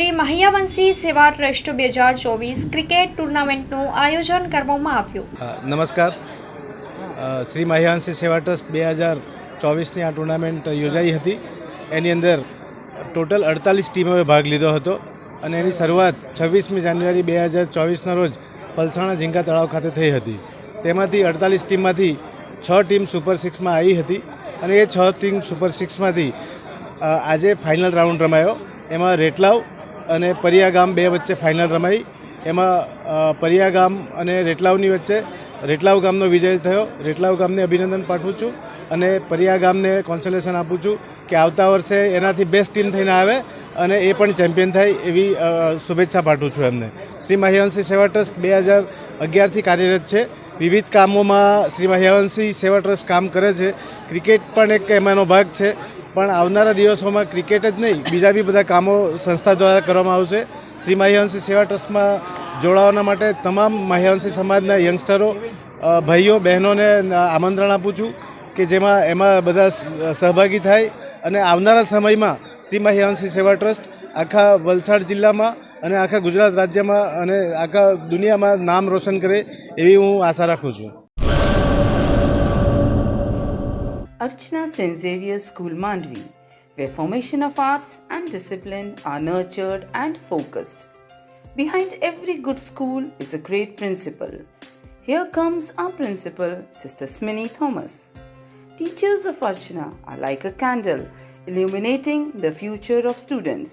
શ્રી મહિયાવંશી સેવા ટ્રસ્ટ બે હજાર ચોવીસ ક્રિકેટ ટુર્નામેન્ટનું આયોજન કરવામાં આવ્યું. નમસ્કાર. શ્રી મહિયાવંશી સેવા ટ્રસ્ટ બે હજાર ચોવીસની આ ટુર્નામેન્ટ યોજાઈ હતી. એની અંદર ટોટલ અડતાલીસ ટીમોએ ભાગ લીધો હતો અને એની શરૂઆત છવ્વીસમી જાન્યુઆરી બે હજાર ચોવીસના રોજ પલસાણા ઝીંકા તળાવ ખાતે થઈ હતી. તેમાંથી અડતાલીસ ટીમમાંથી છ ટીમ સુપર સિક્સમાં આવી હતી અને એ છ ટીમ સુપર સિક્સમાંથી આજે ફાઇનલ રાઉન્ડ રમાયો. એમાં રેટલાવ અને પરિયા ગામ બે વચ્ચે ફાઇનલ રમાઈ. એમાં પરિયા ગામ અને રેટલાવની વચ્ચે રેટલાવ ગામનો વિજય થયો. રેટલાવ ગામને અભિનંદન પાઠવું છું અને પરિયા ગામને કોન્સોલેશન આપું છું કે આવતા વર્ષે એનાથી બેસ્ટ ટીમ થઈને આવે અને એ પણ ચેમ્પિયન થાય એવી શુભેચ્છા પાઠવું છું એમને. શ્રી મહિયાવંશી સેવા ટ્રસ્ટ બે હજાર અગિયારથી કાર્યરત છે. વિવિધ કામોમાં શ્રી મહ્યાવંશી સેવા ટ્રસ્ટ કામ કરે છે. ક્રિકેટ પણ એક એમાંનો ભાગ છે. પણ આવનારા દિવસોમાં ક્રિકેટ જ નહીં, બીજા બી બધા કામો સંસ્થા દ્વારા કરવામાં આવશે. શ્રી મહિયાવંશી સેવા ટ્રસ્ટમાં જોડાવાના માટે તમામ મહિયાવંશી સમાજના યંગસ્ટરો ભાઈઓ, બહેનોને આમંત્રણ આપું છું કે જેમાં એમાં બધા સહભાગી થાય. અને આવનારા સમયમાં શ્રી મહિયાવંશી સેવા ટ્રસ્ટ આખા વલસાડ જિલ્લામાં અને આખા ગુજરાત રાજ્યમાં અને આખા દુનિયામાં નામ રોશન કરે એવી હું આશા રાખું છું Archana St. Xavier School Mandvi, where formation of arts and discipline are nurtured and focused. Behind every good school is a great principal. Here comes our principal, Sister Smini Thomas. Teachers of Archana are like a candle illuminating the future of students.